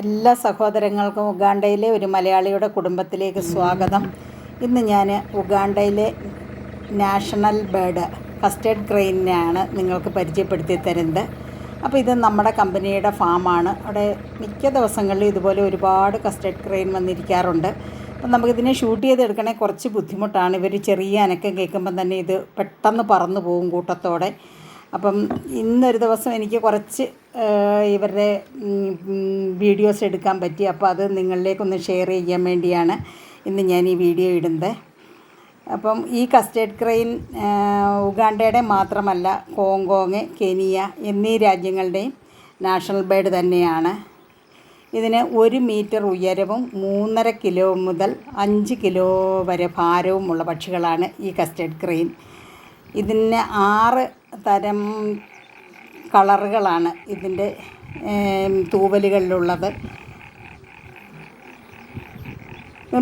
എല്ലാ സഹോദരങ്ങൾക്കും ഉഗാണ്ടയിലെ ഒരു മലയാളിയുടെ കുടുംബത്തിലേക്ക് സ്വാഗതം. ഇന്ന് ഞാൻ ഉഗാണ്ടയിലെ നാഷണൽ ബേർഡ് കസ്റ്റേർഡ് ക്രെയിനാണ് നിങ്ങൾക്ക് പരിചയപ്പെടുത്തി തരുന്നത്. അപ്പോൾ ഇത് നമ്മുടെ കമ്പനിയുടെ ഫാമാണ്. അവിടെ മിക്ക ദിവസങ്ങളിലും ഇതുപോലെ ഒരുപാട് കസ്റ്റേഡ് ക്രെയിൻ വന്നിരിക്കാറുണ്ട്. അപ്പം നമുക്കിതിനെ ഷൂട്ട് ചെയ്തെടുക്കണേ കുറച്ച് ബുദ്ധിമുട്ടാണ്. ഇവർ ചെറിയ അനക്കം കേൾക്കുമ്പം തന്നെ ഇത് പെട്ടെന്ന് പറന്നു പോകും കൂട്ടത്തോടെ. അപ്പം ഇന്നൊരു ദിവസം എനിക്ക് കുറച്ച് ഇവരുടെ വീഡിയോസ് എടുക്കാൻ പറ്റി. അപ്പോൾ അത് നിങ്ങളിലേക്കൊന്ന് ഷെയർ ചെയ്യാൻ വേണ്ടിയാണ് ഇന്ന് ഞാൻ ഈ വീഡിയോ ഇടുന്നത്. അപ്പം ഈ കസ്റ്റേഡ് ക്രെയിൻ ഉഗാണ്ടയുടെ മാത്രമല്ല ഹോങ്കോങ് കെനിയ എന്നീ രാജ്യങ്ങളുടെയും നാഷണൽ ബേർഡ് തന്നെയാണ്. ഇതിന് ഒരു മീറ്റർ ഉയരവും മൂന്നര കിലോ മുതൽ അഞ്ച് കിലോ വരെ ഭാരവുമുള്ള പക്ഷികളാണ് ഈ കസ്റ്റേഡ് ക്രെയിൻ. ഇതിന് ആറ് തരം കളറുകളാണ് ഇതിന്റെ തൂവലുകളിലുള്ളത്.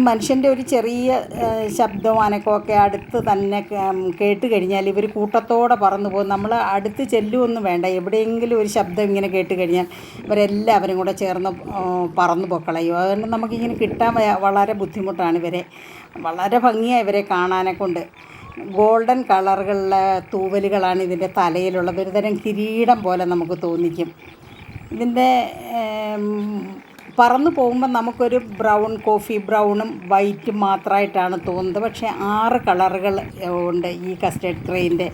മനുഷ്യന്റെ ഒരു ചെറിയ ശബ്ദവും അനക്കമൊക്കെ അടുത്ത് തന്നെ കേട്ട് കഴിഞ്ഞാൽ ഇവർ കൂട്ടത്തോടെ പറന്നു പോകും. നമ്മൾ അടുത്ത് ചെല്ലുമൊന്നും വേണ്ട. എവിടെയെങ്കിലും ഒരു ശബ്ദം ഇങ്ങനെ കേട്ട് കഴിഞ്ഞാൽ ഇവരെല്ലാവരും കൂടെ ചേർന്ന് പറന്നു പൊക്കളയും. അതുകൊണ്ട് നമുക്കിങ്ങനെ കിട്ടാൻ വളരെ ബുദ്ധിമുട്ടാണ് ഇവരെ. വളരെ ഭംഗിയാണ് ഇവരെ കാണാനെ കൊണ്ട് ഗോൾഡൻ കളറുകളിലെ തൂവലുകളാണ് ഇതിന്റെ തലയിലുള്ളത്. ഒരു തരം കിരീടം പോലെ നമുക്ക് തോന്നിക്കും. ഇതിന്റെ പറന്നു പോകുമ്പോൾ നമുക്കൊരു ബ്രൗൺ കോഫി ബ്രൗണും വൈറ്റും മാത്രമായിട്ടാണ് തോന്നുന്നത്. പക്ഷേ ആറ് കളറുകൾ ഉണ്ട് ഈ കസ്റ്റേർഡ് ക്രെയിന്റെ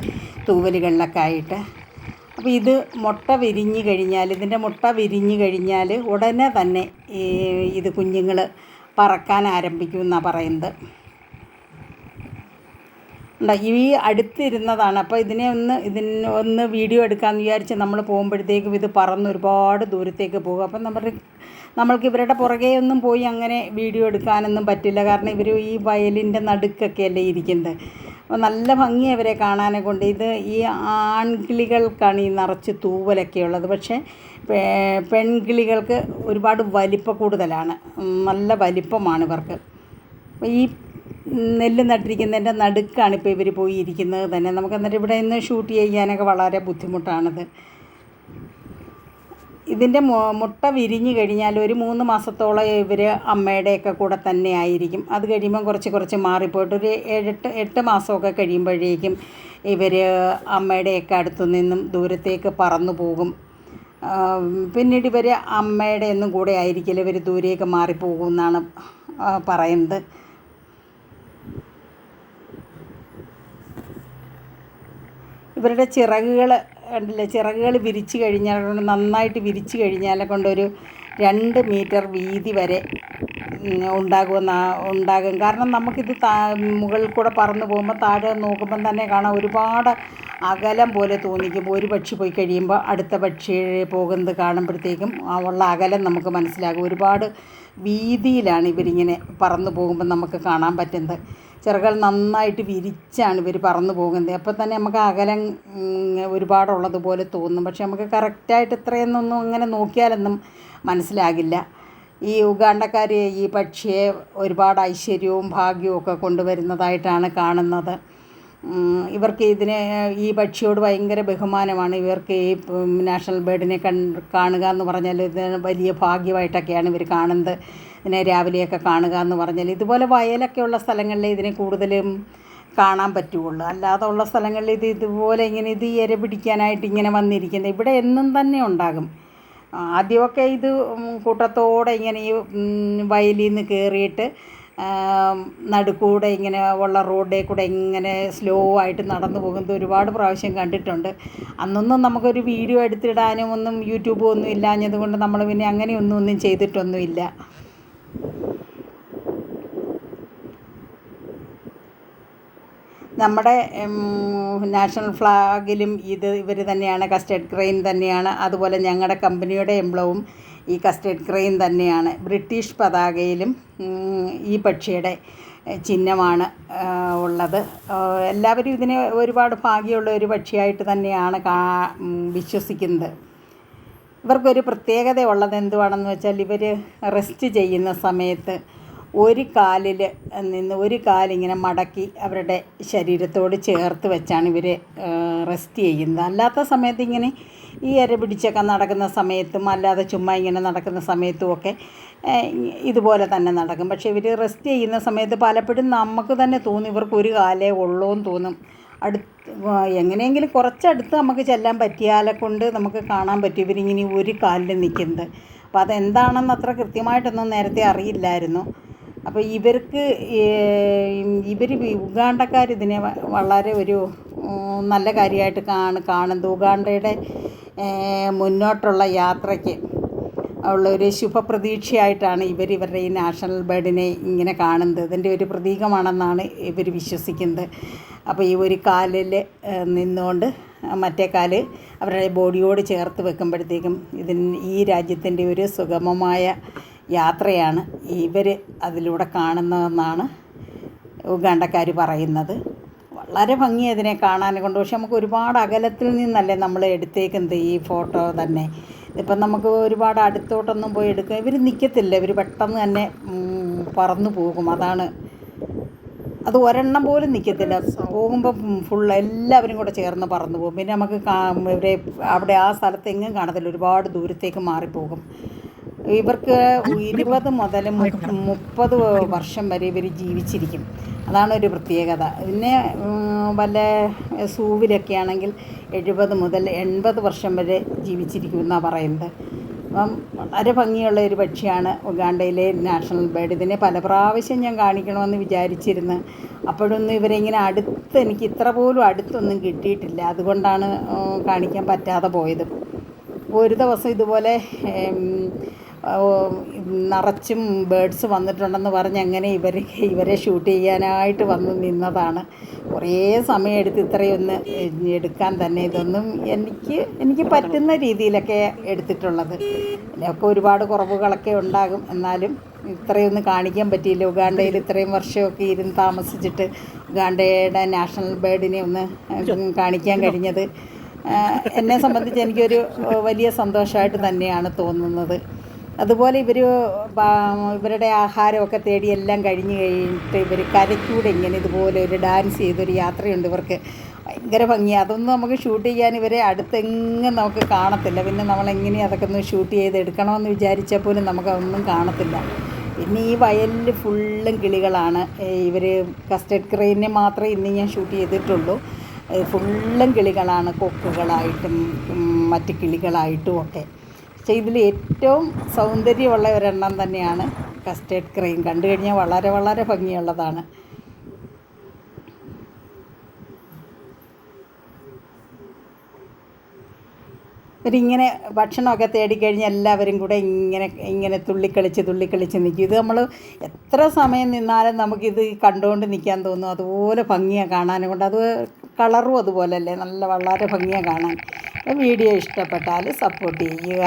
തൂവലുകളിലൊക്കെ ആയിട്ട്. അപ്പോൾ ഇത് മുട്ട വിരിഞ്ഞു കഴിഞ്ഞാൽ ഇതിന്റെ മുട്ട വിരിഞ്ഞു കഴിഞ്ഞാൽ ഉടനെ തന്നെ ഇത് കുഞ്ഞുങ്ങൾ പറക്കാൻ ആരംഭിക്കും എന്നാണ് പറയുന്നത്. ഉണ്ടോ? ഈ അടുത്തിരുന്നതാണ്. അപ്പോൾ ഇതിനെ ഒന്ന് ഇതിന് ഒന്ന് വീഡിയോ എടുക്കാമെന്ന് വിചാരിച്ച് നമ്മൾ പോകുമ്പോഴത്തേക്കും ഇത് പറന്ന് ഒരുപാട് ദൂരത്തേക്ക് പോകും. അപ്പം നമ്മൾ നമ്മൾക്ക് ഇവരുടെ പുറകെ ഒന്നും പോയി അങ്ങനെ വീഡിയോ എടുക്കാനൊന്നും പറ്റില്ല. കാരണം ഇവർ ഈ വയലിന്റെ നടുക്കൊക്കെ അല്ലേ ഇരിക്കുന്നത്. അപ്പോൾ നല്ല ഭംഗി അവരെ കാണാനെ കൊണ്ട് ഇത് ഈ ആൺകിളികൾക്കാണ് ഈ നിറച്ച് തൂവലൊക്കെ ഉള്ളത്. പക്ഷേ പെൺകിളികൾക്ക് ഒരുപാട് വലിപ്പ കൂടുതലാണ്. നല്ല വലിപ്പമാണ് ഇവർക്ക്. ഈ നെല്ല് നട്ടിരിക്കുന്നതിന്റെ നടുക്കാണ് ഇപ്പോൾ ഇവർ പോയി ഇരിക്കുന്നത് തന്നെ. നമുക്ക് എന്നിട്ട് ഇവിടെ നിന്ന് ഷൂട്ട് ചെയ്യാനൊക്കെ വളരെ ബുദ്ധിമുട്ടാണിത്. ഇതിന്റെ മുട്ട വിരിഞ്ഞു കഴിഞ്ഞാൽ ഒരു മൂന്ന് മാസത്തോളം ഇവർ അമ്മയുടെയൊക്കെ കൂടെ തന്നെ ആയിരിക്കും. അത് കഴിയുമ്പം കുറച്ച് കുറച്ച് മാറിപ്പോയിട്ട് ഒരു ഏഴെട്ട് എട്ട് മാസമൊക്കെ കഴിയുമ്പോഴേക്കും ഇവർ അമ്മയുടെയൊക്കെ അടുത്തു നിന്നും ദൂരത്തേക്ക് പറന്നു പോകും. പിന്നീട് ഇവർ അമ്മയുടെ ഒന്നും കൂടെ ആയിരിക്കില്ല. ഇവർ ദൂരേക്ക് മാറിപ്പോകും എന്നാണ് പറയുന്നത്. ഇവരുടെ ചിറകുകൾ കണ്ടില്ലേ ചിറകുകൾ വിരിച്ച് കഴിഞ്ഞാൽ കൊണ്ട് നന്നായിട്ട് വിരിച്ച് കഴിഞ്ഞാൽ കൊണ്ടൊരു രണ്ട് മീറ്റർ വീതി വരെ ഉണ്ടാകുമെന്ന ഉണ്ടാകും. കാരണം നമുക്കിത് താ മുകളിൽ കൂടെ പറന്ന് പോകുമ്പോൾ താഴെ നോക്കുമ്പം തന്നെ കാണാം ഒരുപാട് അകലം പോലെ തോന്നിക്കും. ഒരു പക്ഷി പോയി കഴിയുമ്പോൾ അടുത്ത പക്ഷി പോകുന്നത് കാണുമ്പോഴത്തേക്കും ഉള്ള അകലം നമുക്ക് മനസ്സിലാകും. ഒരുപാട് വീതിയിലാണ് ഇവരിങ്ങനെ പറന്നു പോകുമ്പോൾ നമുക്ക് കാണാൻ പറ്റുന്നത്. ചിറകൾ നന്നായിട്ട് വിരിച്ചാണ് ഇവർ പറന്നു പോകുന്നത്. അപ്പോൾ തന്നെ നമുക്ക് അകലം ഒരുപാടുള്ളതുപോലെ തോന്നും. പക്ഷെ നമുക്ക് കറക്റ്റായിട്ട് ഇത്രയെന്നൊന്നും അങ്ങനെ നോക്കിയാലൊന്നും മനസ്സിലാകില്ല. ഈ ഉഗാണ്ടക്കാർ ഈ പക്ഷിയെ ഒരുപാട് ഐശ്വര്യവും ഭാഗ്യവും ഒക്കെ കൊണ്ടുവരുന്നതായിട്ടാണ് കാണുന്നത്. ഇവർക്ക് ഇതിനെ ഈ പക്ഷിയോട് ഭയങ്കര ബഹുമാനമാണ്. ഇവർക്ക് ഈ നാഷണൽ ബേർഡിനെ കൺ കാണുക എന്ന് പറഞ്ഞാൽ ഇത് വലിയ ഭാഗ്യമായിട്ടൊക്കെയാണ് ഇവർ കാണുന്നത്. ഇതിനെ രാവിലെയൊക്കെ കാണുക എന്ന് പറഞ്ഞാൽ ഇതുപോലെ വയലൊക്കെ ഉള്ള സ്ഥലങ്ങളിൽ ഇതിനെ കൂടുതലും കാണാൻ പറ്റുകയുള്ളൂ. അല്ലാതെ ഉള്ള സ്ഥലങ്ങളിൽ ഇത് ഇതുപോലെ ഇങ്ങനെ ഇത് ഇര പിടിക്കാനായിട്ട് ഇങ്ങനെ വന്നിരിക്കുന്നത് ഇവിടെ എന്നും തന്നെ ഉണ്ടാകും. ആദ്യമൊക്കെ ഇത് കൂട്ടത്തോടെ ഇങ്ങനെ ഈ വയലിൽ നിന്ന് കയറിയിട്ട് നടുക്കൂടെ ഇങ്ങനെ ഉള്ള റോഡിൽ കൂടെ ഇങ്ങനെ സ്ലോ ആയിട്ട് നടന്നു പോകുന്നത് ഒരുപാട് പ്രാവശ്യം കണ്ടിട്ടുണ്ട്. അന്നൊന്നും നമുക്കൊരു വീഡിയോ എടുത്തിടാനും ഒന്നും യൂട്യൂബും ഒന്നും ഇല്ലാഞ്ഞത് കൊണ്ട് നമ്മൾ പിന്നെ അങ്ങനെയൊന്നും ഒന്നും ചെയ്തിട്ടൊന്നുമില്ല. നമ്മുടെ നാഷണൽ ഫ്ലാഗിലും ഇത് ഇവർ തന്നെയാണ് കസ്റ്റേർഡ് ക്രെയിൻ തന്നെയാണ്. അതുപോലെ ഞങ്ങളുടെ കമ്പനിയുടെ എംബ്ലവും ഈ കസ്റ്റേർഡ് ക്രെയിൻ തന്നെയാണ്. ബ്രിട്ടീഷ് പതാകയിലും ഈ പക്ഷിയുടെ ചിഹ്നമാണ് ഉള്ളത്. എല്ലാവരും ഇതിനെ ഒരുപാട് ഭാഗ്യമുള്ള ഒരു പക്ഷിയായിട്ട് തന്നെയാണ് കാ വിശ്വസിക്കുന്നത്. ഇവർക്കൊരു പ്രത്യേകത ഉള്ളത് എന്തുവാണെന്ന് വെച്ചാൽ ഇവർ റെസ്റ്റ് ചെയ്യുന്ന സമയത്ത് ഒരു കാലിൽ നിന്ന് ഒരു കാലിങ്ങനെ മടക്കി അവരുടെ ശരീരത്തോട് ചേർത്ത് വെച്ചാണ് ഇവർ റെസ്റ്റ് ചെയ്യുന്നത്. അല്ലാത്ത സമയത്ത് ഇങ്ങനെ ഈ ഇര പിടിച്ചൊക്കെ നടക്കുന്ന സമയത്തും അല്ലാതെ ചുമ്മാ ഇങ്ങനെ നടക്കുന്ന സമയത്തും ഒക്കെ ഇതുപോലെ തന്നെ നടക്കും. പക്ഷേ ഇവർ റെസ്റ്റ് ചെയ്യുന്ന സമയത്ത് പലപ്പോഴും നമുക്ക് തന്നെ തോന്നും ഇവർക്ക് ഒരു കാലേ ഉള്ളൂ എന്ന് തോന്നും. അടുത്ത് എങ്ങനെയെങ്കിലും കുറച്ചടുത്ത് നമുക്ക് ചെല്ലാൻ പറ്റിയാലെ കൊണ്ട് നമുക്ക് കാണാൻ പറ്റും ഇവരിങ്ങനെ ഒരു കാലിൽ നിൽക്കുന്നത്. അപ്പോൾ അതെന്താണെന്ന് അത്ര കൃത്യമായിട്ടൊന്നും നേരത്തെ അറിയില്ലായിരുന്നു. അപ്പോൾ ഇവർക്ക് ഇവർ ഉഗാണ്ടക്കാർ ഇതിനെ വളരെ ഒരു നല്ല കാര്യമായിട്ട് കാണു കാണുന്നത്. ഉഗാണ്ടയുടെ മുന്നോട്ടുള്ള യാത്രയ്ക്ക് ഉള്ള ഒരു ശുഭപ്രതീക്ഷയായിട്ടാണ് ഇവർ ഇവരുടെ ഈ നാഷണൽ ബേർഡിനെ ഇങ്ങനെ കാണുന്നത്. ഇതിന്റെ ഒരു പ്രതീകമാണെന്നാണ് ഇവർ വിശ്വസിക്കുന്നത്. അപ്പോൾ ഈ ഒരു കാലിൽ നിന്നുകൊണ്ട് മറ്റേ കാൽ അവരുടെ ബോഡിയോട് ചേർത്ത് വെക്കുമ്പോഴത്തേക്കും ഇതിന് ഈ രാജ്യത്തിന്റെ ഒരു സുഗമമായ യാത്രയാണ് ഇവർ അതിലൂടെ കാണുന്നതെന്നാണ് ഉഗാണ്ടക്കാർ പറയുന്നത്. വളരെ ഭംഗി അതിനെ കാണാൻ കൊണ്ട്. പക്ഷെ നമുക്ക് ഒരുപാട് അകലത്തിൽ നിന്നല്ലേ നമ്മൾ എടുത്തേക്കുന്നത് ഈ ഫോട്ടോ തന്നെ. ഇപ്പം നമുക്ക് ഒരുപാട് അടുത്തോട്ടൊന്നും പോയി എടുക്കുക ഇവർ നിൽക്കത്തില്ല ഇവർ പെട്ടെന്ന് തന്നെ പറന്നു പോകും. അതാണ് അത് ഒരെണ്ണം പോലും നിൽക്കത്തില്ല പോകുമ്പോൾ ഫുൾ എല്ലാവരും കൂടെ ചേർന്ന് പറന്നു പോകും. പിന്നെ നമുക്ക് ഇവരെ അവിടെ ആ സ്ഥലത്ത് എങ്ങും കാണത്തില്ല. ഒരുപാട് ദൂരത്തേക്ക് മാറിപ്പോകും. ഇവർക്ക് ഇരുപത് മുതൽ മുപ്പത് വർഷം വരെ ഇവർ ജീവിച്ചിരിക്കും. അതാണ് ഒരു പ്രത്യേകത. പിന്നെ വല്ല സൂവിലൊക്കെ ആണെങ്കിൽ എഴുപത് മുതൽ എൺപത് വർഷം വരെ ജീവിച്ചിരിക്കും എന്നാണ് പറയുന്നത്. അപ്പം വളരെ ഭംഗിയുള്ള ഒരു പക്ഷിയാണ് ഉഗാണ്ടയിലെ നാഷണൽ ബേർഡ്. ഇതിനെ പല പ്രാവശ്യം ഞാൻ കാണിക്കണമെന്ന് വിചാരിച്ചിരുന്നു. അപ്പോഴൊന്നും ഇവരിങ്ങനെ അടുത്ത് എനിക്ക് ഇത്ര പോലും അടുത്തൊന്നും കിട്ടിയിട്ടില്ല. അതുകൊണ്ടാണ് കാണിക്കാൻ പറ്റാതെ പോയത്. ഒരു ദിവസം ഇതുപോലെ നിറച്ചും ബേഡ്സ് വന്നിട്ടുണ്ടെന്ന് പറഞ്ഞ് അങ്ങനെ ഇവർ ഇവരെ ഷൂട്ട് ചെയ്യാനായിട്ട് വന്ന് നിന്നതാണ്. കുറേ സമയമെടുത്ത് ഇത്രയൊന്ന് എടുക്കാൻ തന്നെ ഇതൊന്നും എനിക്ക് എനിക്ക് പറ്റുന്ന രീതിയിലൊക്കെ എടുത്തിട്ടുള്ളത്. ഇതിനൊക്കെ ഒരുപാട് കുറവുകളൊക്കെ ഉണ്ടാകും. എന്നാലും ഇത്രയൊന്നും കാണിക്കാൻ പറ്റിയില്ല. ഉഗാണ്ടയിൽ ഇത്രയും വർഷമൊക്കെ ഇരുന്ന് താമസിച്ചിട്ട് ഉഗാണ്ടയുടെ നാഷണൽ ബേർഡിനെ ഒന്ന് കാണിക്കാൻ കഴിഞ്ഞത്. എന്നെ സംബന്ധിച്ച് എനിക്കൊരു വലിയ സന്തോഷമായിട്ട് തന്നെയാണ് തോന്നുന്നത്. അതുപോലെ ഇവർ ഇവരുടെ ആഹാരമൊക്കെ തേടി എല്ലാം കഴിഞ്ഞ് കഴിഞ്ഞിട്ട് ഇവർ കരയ്ക്കൂടെ ഇങ്ങനെ ഇതുപോലെ ഒരു ഡാൻസ് ചെയ്തൊരു യാത്രയുണ്ട് ഇവർക്ക്. ഭയങ്കര ഭംഗിയാണ് അതൊന്നും നമുക്ക് ഷൂട്ട് ചെയ്യാൻ ഇവരെ അടുത്തെങ്ങും നമുക്ക് കാണത്തില്ല. പിന്നെ നമ്മളെങ്ങനെ അതൊക്കെ ഒന്ന് ഷൂട്ട് ചെയ്ത് എടുക്കണമെന്ന് വിചാരിച്ചാൽ പോലും നമുക്കതൊന്നും കാണത്തില്ല. പിന്നെ ഈ വയലിൽ ഫുള്ളും കിളികളാണ്. ഇവർ കസ്റ്റഡ് ക്രെയിനെ മാത്രമേ ഇന്ന് ഞാൻ ഷൂട്ട് ചെയ്തിട്ടുള്ളൂ. ഫുള്ളും കിളികളാണ്. കൊക്കുകളായിട്ടും മറ്റ് കിളികളായിട്ടും ഒക്കെ. പക്ഷേ ഇതിൽ ഏറ്റവും സൗന്ദര്യമുള്ള ഒരെണ്ണം തന്നെയാണ് കസ്റ്റേർഡ് ക്രീം. കണ്ടു കഴിഞ്ഞാൽ വളരെ വളരെ ഭംഗിയുള്ളതാണ്. ഇവരിങ്ങനെ ഭക്ഷണമൊക്കെ തേടിക്കഴിഞ്ഞാൽ എല്ലാവരും കൂടെ ഇങ്ങനെ ഇങ്ങനെ തുള്ളിക്കളിച്ച് തുള്ളിക്കളിച്ച് നിൽക്കും. ഇത് നമ്മൾ എത്ര സമയം നിന്നാലും നമുക്കിത് കണ്ടുകൊണ്ട് നിൽക്കാൻ തോന്നും. അതുപോലെ ഭംഗിയാണ് കാണാനും കൊണ്ട്. അത് കളറും അതുപോലല്ലേ നല്ല വളരെ ഭംഗിയാണ് കാണാൻ. വീഡിയോ ഇഷ്ടപ്പെട്ടാൽ സപ്പോർട്ട് ചെയ്യുക.